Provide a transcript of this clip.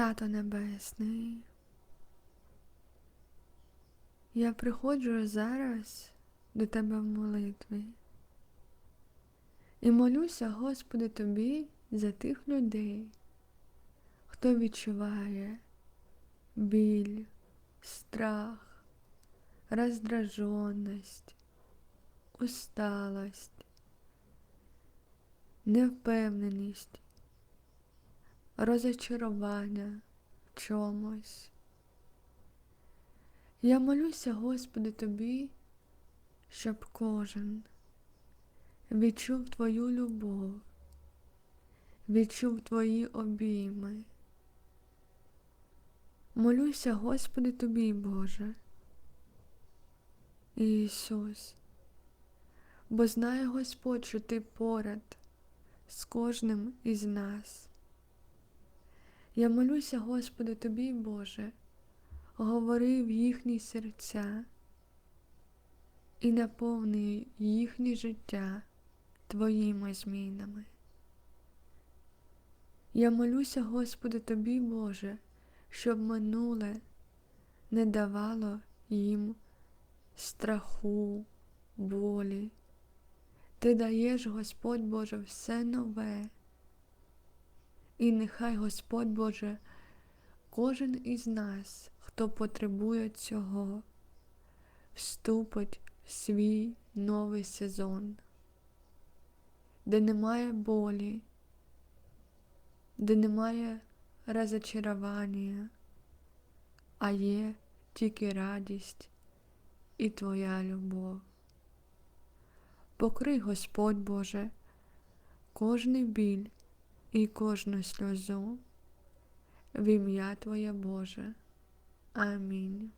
Тато Небесний, я приходжу зараз до Тебе в молитві. І молюся, Господи, Тобі за тих людей, хто відчуває біль, страх, роздраженість, усталость, невпевненість, розочарування в чомусь. Я молюся, Господи, Тобі, щоб кожен відчув Твою любов, відчув Твої обійми. Молюся, Господи, Тобі, Боже, Ісус, бо знає Господь, що Ти поряд з кожним із нас. Я молюся, Господи, Тобі, Боже, говори в їхні серця і наповни їхнє життя Твоїми змінами. Я молюся, Господи, Тобі, Боже, щоб минуле не давало їм страху, болі. Ти даєш, Господь Боже, все нове. І нехай Господь Боже, кожен із нас, хто потребує цього, вступить в свій новий сезон, де немає болі, де немає розочарування, а є тільки радість і Твоя любов. Покрий, Господь Боже, кожний біль і кожну сльозу в ім'я Твоє Боже. Амінь.